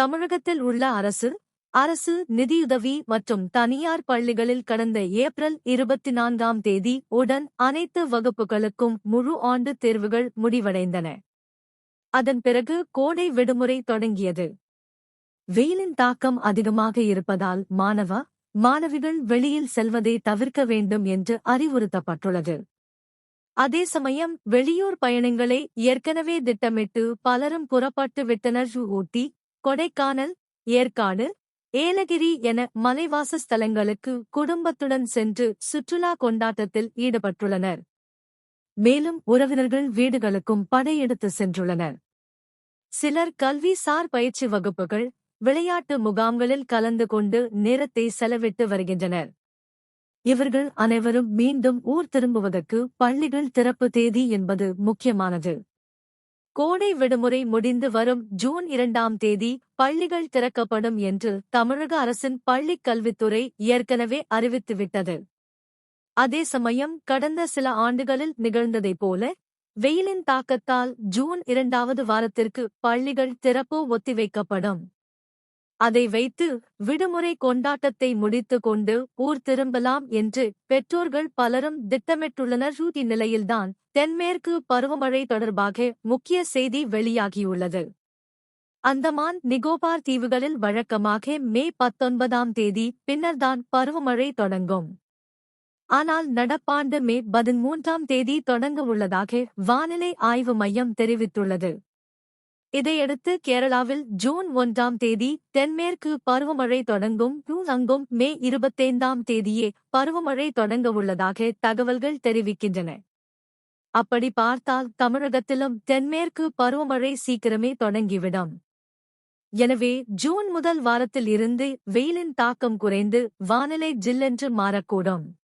தமிழகத்தில் உள்ள அரசு அரசு நிதியுதவி மற்றும் தனியார் பள்ளிகளில் கடந்த ஏப்ரல் இருபத்தி நான்காம் தேதி உடன் அனைத்து வகுப்புகளுக்கும் முழு ஆண்டு தேர்வுகள் முடிவடைந்தன. அதன் பிறகு கோடை விடுமுறை தொடங்கியது. வெயிலின் தாக்கம் அதிகமாக இருப்பதால் மாணவ மாணவிகள் வெளியில் செல்வதை தவிர்க்க வேண்டும் என்று அறிவுறுத்தப்பட்டுள்ளது. அதே சமயம் வெளியூர் பயணங்களை ஏற்கனவே திட்டமிட்டு பலரும் புறப்பட்டு விட்டனர். ஊட்டி கொடைக்கானல் ஏற்காடு ஏலகிரி என மலைவாச ஸ்தலங்களுக்கு குடும்பத்துடன் சென்று சுற்றுலா கொண்டாட்டத்தில் ஈடுபட்டுள்ளனர். மேலும் உறவினர்கள் வீடுகளுக்கும் படையெடுத்து சென்றுள்ளனர். சிலர் கல்விசார் பயிற்சி வகுப்புகள் விளையாட்டு முகாம்களில் கலந்து கொண்டு நேரத்தை செலவிட்டு வருகின்றனர். இவர்கள் அனைவரும் மீண்டும் ஊர் திரும்புவதற்கு பள்ளிகள் திறப்பு தேதி என்பது முக்கியமானது. கோடை விடுமுறை முடிந்து வரும் ஜூன் இரண்டாம் தேதி பள்ளிகள் திறக்கப்படும் என்று தமிழக அரசின் பள்ளிக் கல்வித்துறை ஏற்கனவே அறிவித்துவிட்டது. அதே சமயம் கடந்த சில ஆண்டுகளில் நிகழ்ந்ததைப் போல வெயிலின் தாக்கத்தால் ஜூன் இரண்டாவது வாரத்திற்கு பள்ளிகள் திறப்பு ஒத்திவைக்கப்படும். அதை வைத்து விடுமுறை கொண்டாட்டத்தை முடித்துக் கொண்டு ஊர் திரும்பலாம் என்று பெற்றோர்கள் பலரும் திட்டமிட்டுள்ளனர். இந்நிலையில்தான் தென்மேற்கு பருவமழை தொடர்பாக முக்கிய செய்தி வெளியாகியுள்ளது. அந்தமான் நிகோபார் தீவுகளில் வழக்கமாக மே பத்தொன்பதாம் தேதி பின்னர்தான் பருவமழை தொடங்கும். ஆனால் நடப்பாண்டு மே பதிமூன்றாம் தேதி தொடங்க உள்ளதாக வானிலை ஆய்வு மையம் தெரிவித்துள்ளது. இதையடுத்து கேரளாவில் ஜூன் ஒன்றாம் தேதி தென்மேற்கு பருவமழை தொடங்கும். அங்கும் மே இருபத்தைந்தாம் தேதியே பருவமழை தொடங்க உள்ளதாக தகவல்கள் தெரிவிக்கின்றன. அப்படி பார்த்தால் தமிழகத்திலும் தென்மேற்கு பருவமழை சீக்கிரமே தொடங்கிவிடும். எனவே ஜூன் முதல் வாரத்தில் இருந்து வெயிலின் தாக்கம் குறைந்து வானிலை ஜில்லென்று மாறக்கூடும்.